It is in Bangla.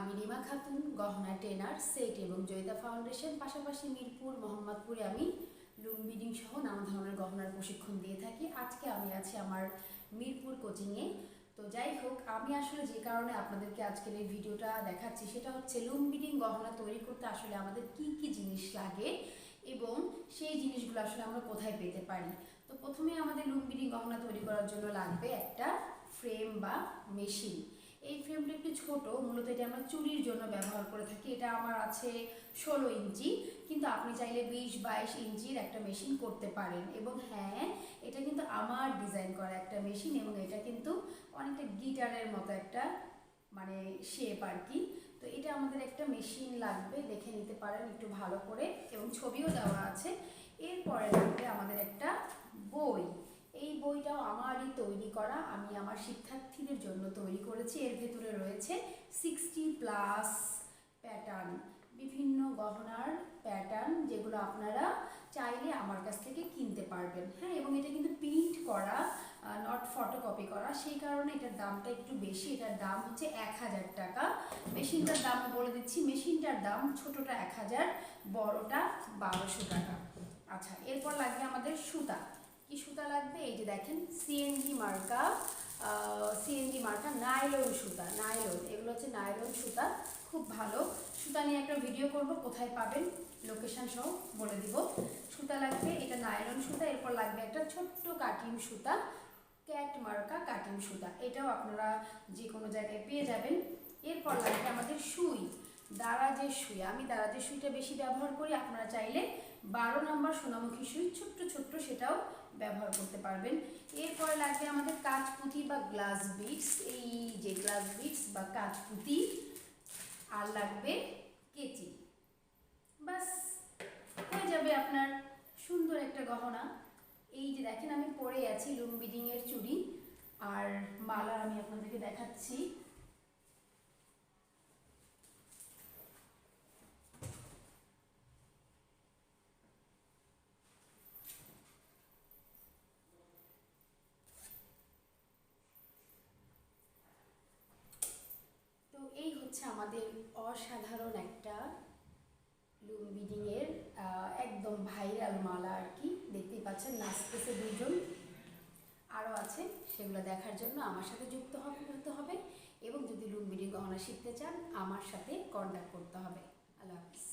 আমি রিমা খাতুন, গহনা টেনার সেট এবং জয়িতা ফাউন্ডেশন, পাশাপাশি মিরপুর, মোহাম্মদপুরে আমি লুম বিডিং সহ নানা ধরনের গহনার প্রশিক্ষণ দিয়ে থাকি। আজকে আমি আছি আমার মিরপুর কোচিংয়ে তো যাই হোক, আমি আসলে যে কারণে আপনাদেরকে আজকের এই ভিডিওটা দেখাচ্ছি, সেটা হচ্ছে লুম বিডিং গহনা তৈরি করতে আসলে আমাদের কি কি জিনিস লাগে এবং সেই জিনিসগুলো আসলে আমরা কোথায় পেতে পারি? তো প্রথমে আমাদের লুম বিডিং গহনা তৈরি করার জন্য লাগবে একটা ফ্রেম বা মেশিন এই ফ্রেমটা একটু ছোট, মূলত এটা আমরা চুরির জন্য ব্যবহার করে থাকি, এটা আমার আছে ষোলো ইঞ্চি, কিন্তু আপনি চাইলে বিশ, বাইশ ইঞ্চির একটা মেশিন করতে পারেন। এবং হ্যাঁ এটা কিন্তু আমার ডিজাইন করা একটা মেশিন এবং এটা কিন্তু অনেকটা গিটারের মতো একটা মানে শেপ আর কি তো এটা আমাদের একটা মেশিন লাগবে, দেখে নিতে পারেন একটু ভালো করে। এবং ছবিও দেওয়া আছে। এরপরে লাগবে আমাদের একটা বই। বইটাও আমারই তৈরি করা, আমি আমার শিক্ষার্থীদের জন্য তৈরি করেছি। এর ভেতরে রয়েছে সিক্সটি প্লাস প্যাটার্ন বিভিন্ন গহনার প্যাটার্ন যেগুলো আপনারা চাইলে আমার কাছ থেকে কিনতে পারবেন। হ্যাঁ এবং এটা কিন্তু প্রিন্ট করা নট ফটোকপি করা। সেই কারণে এটার দামটা একটু বেশি। এটার দাম হচ্ছে এক হাজার টাকা। মেশিনটার দাম বলে দিচ্ছি, মেশিনটার দাম ছোটোটা এক হাজার, বড়টা বারোশো টাকা। আচ্ছা এরপর লাগবে আমাদের সুতা। কি সুতা লাগবে? এই যে দেখেন সিএনজি মার্কা সিএনজি মার্কা নাইলন সুতা, নাইলন, এগুলো হচ্ছে নাইলন সুতা, খুব ভালো। সুতা নিয়ে একটা ভিডিও করব, কোথায় পাবেন? লোকেশন সহ বলে দিব। সুতা লাগবে, এটা নাইলন সুতা, এরপর লাগবে একটা ছোট্ট কাটিং সুতা ক্যাট মার্কা কাটিং সুতা। এটাও আপনারা যে কোনো জায়গায় পেয়ে যাবেন। এরপর লাগবে আমাদের সুই, দারাজের সুই। আমি দারাজের সুইটা বেশি ব্যবহার করি, আপনারা চাইলে বারো নম্বর সোনামুখী সুই, ছোট্ট ছোট্ট সেটাও ব্যবহার করতে পারবেন। এরপরে লাগবে আমাদের কাঠপুঁতি বা গ্লাস বিটস এই যে গ্লাস বিটস বা কাঠপুঁতি আর লাগবে কেচি। বাস, হয়ে যাবে আপনার সুন্দর একটা গহনা। এই যে দেখেন, আমি পরে আছি লুম বিডিংয়ের চুড়ি। আর মালা আমি আপনাদেরকে দেখাচ্ছি তো এই হচ্ছে আমাদের অসাধারণ একটা লুম বিডিংয়ের একদম ভাইরাল মালা আর কি। দেখতেই পাচ্ছেন, নাচতেছে দুজন আরও আছে, সেগুলো দেখার জন্য আমার সাথে যুক্ত হবে হতে হবে। এবং যদি লুম বিডিং গহনা শিখতে চান, আমার সাথে কন্ট্যাক্ট করতে হবে। আল্লাহ হাফিজ।